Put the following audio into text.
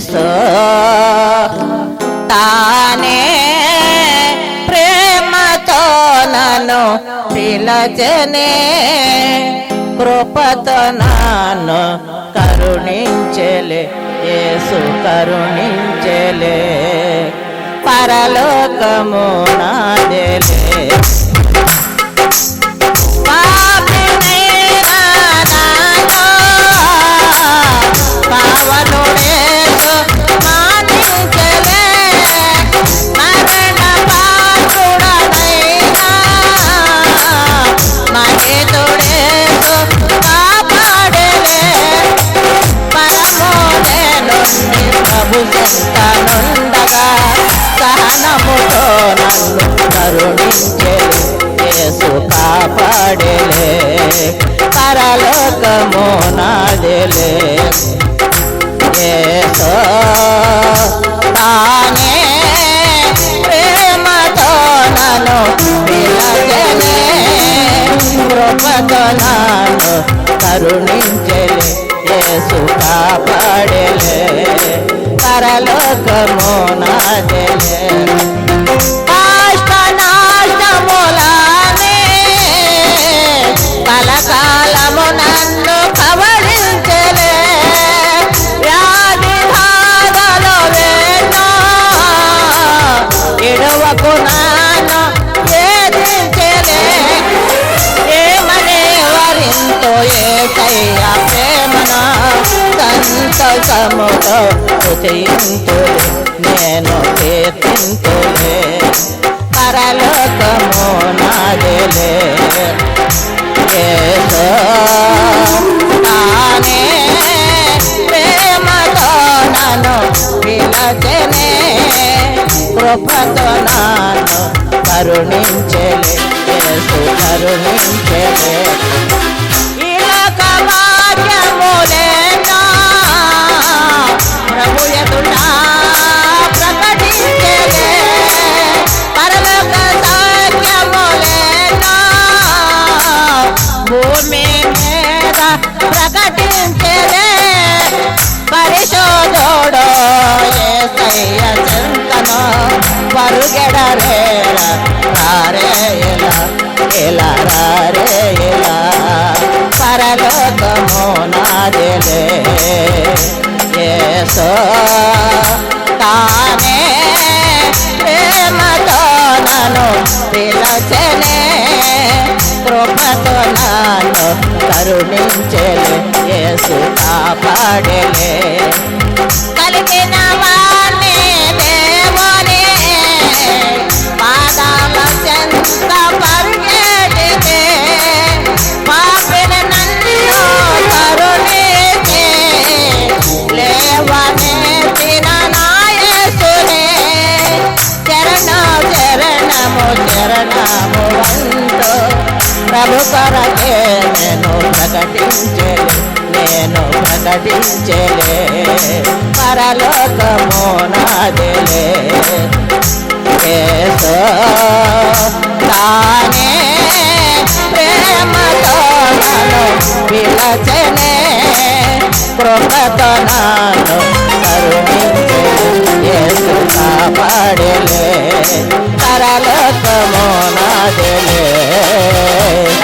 యేసు తానే ప్రేమతో నన్ను పిలచనే కృపతో నన్ను కరుణించలే యేసు కరుణించలే. పరలోకము నా యేసు కాపాడలే పరలోకము నాదలే యేసు తానే ప్రేమతో నన్ను పిలచలే కృపతో నన్ను కరుణించలే యేసు కాపాడలే పరలోకము నాదలే. ఏకయ్య ప్రేమన సంతోషముతో ఉదయింతులే నేను కీర్తింతులే పరలోకము నాదిలే యేసు తానే ప్రేమతో నన్ను పిలచనే కృపతో నన్ను కరుణించలే కరుణించలే. ఇలా రారే ఇలా పరలోకము నాదిలే యేసు తానే ప్రేమతో నన్ను పిలచనే కృపతో నన్ను కరుణించలే కాపాడలే కలిగిన వా ప్రభు కొరకే నేను ప్రకటించే నేను ప్రకటించలే పరలోకము నాదిలే యేసు తానే ప్రేమతో నన్ను పిలచనే కృపతో నన్ను కరుణించే. యేసు కాపాడలే. పరలోకము দেলে